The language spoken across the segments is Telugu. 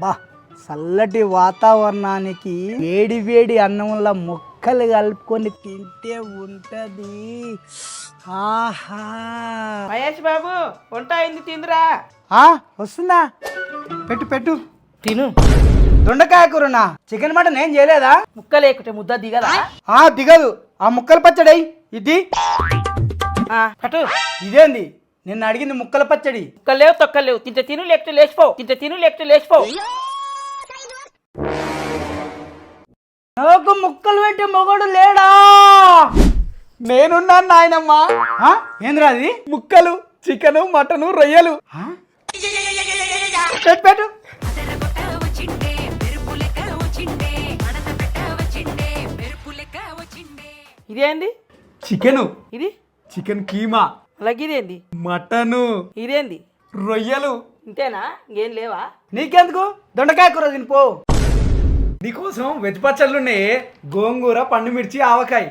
బా చల్లటి వాతావరణానికి వేడి వేడి అన్నంలో ముక్కలు కలుపుకొని తింటే ఉంటది. ఆహా. మహేష్ బాబు వంట అయింది తిందిరా. ఆ, వస్తుందా? పెట్టు పెట్టు. తిను. దొండకాయ కూరనా? చికెన్ మటన్ ఏం చేయలేదా? ముక్క లేకుంటే ముద్ద దిగదా? ఆ దిగదు. ఆ ముక్కల పచ్చడి ఇది. ఆ, పట్టు ఇదేంది? నిన్న అడిగింది ముక్కల పచ్చడి. ముక్కలు లేవు తొక్కలు లేవు తింటే తిను లేకపోతే లేచిపో. తింటే తిను లేకపోతే లేచిపో. నాకు ముక్కలు పెట్టే మొగడు లేడా? నేనున్నాను నాయనమ్మ. ఆ, ఏందిరా అది? ముక్కలు చికెను మటను రొయ్యలు. ఆ? పెట్టు ఇదేంది? చికెను. ఇది? చికెన్ కీమా. అలాగే ఇదేంది మటను. ఇదేంది? రొయ్యలు. ఇంతేనా? ఇంకేం లేవా? నీకెందుకు? దొండకాయ కూర తినిపో. నీకోసం వెజ్ పచ్చళ్ళు ఉన్నాయి గోంగూర పండు మిర్చి ఆవకాయ.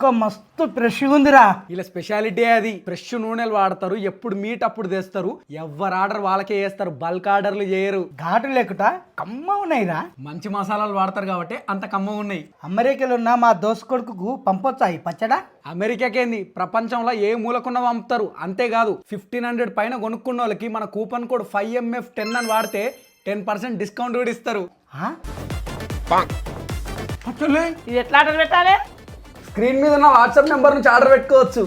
ముక్క మస్తు ఫ్రెష్గా ఉందిరా. ఇలా స్పెషాలిటీ అది. ఫ్రెష్ నూనెలు వాడతారు. ఎప్పుడు మీట్ అప్పుడు తెస్తారు. ఎవరు ఆర్డర్ వాళ్ళకే చేస్తారు. బల్క్ ఆర్డర్లు చేయరు. ఘాటు లేకుట కమ్మ ఉన్నాయిరా. మంచి మసాలాలు వాడతారు కాబట్టి అంత కమ్మ ఉన్నాయి. అమెరికాలో ఉన్న మా దోస్త్ కొడుకుకు పంపొచ్చా ఈ పచ్చడా? అమెరికాకేంది? ప్రపంచంలో ఏ మూలకున్న పంపుతారు. అంతేకాదు ఫిఫ్టీన్ హండ్రెడ్ పైన కొనుక్కున్న వాళ్ళకి మన coupon code five MF ten అని వాడితే టెన్ పర్సెంట్ డిస్కౌంట్ కూడా ఇస్తారు? ఇది ఎట్లా ఆర్డర్ పెట్టాలి? స్క్రీన్ మీద ఉన్న వాట్సాప్ నెంబర్ నుంచి ఆర్డర్ పెట్టుకోవచ్చు.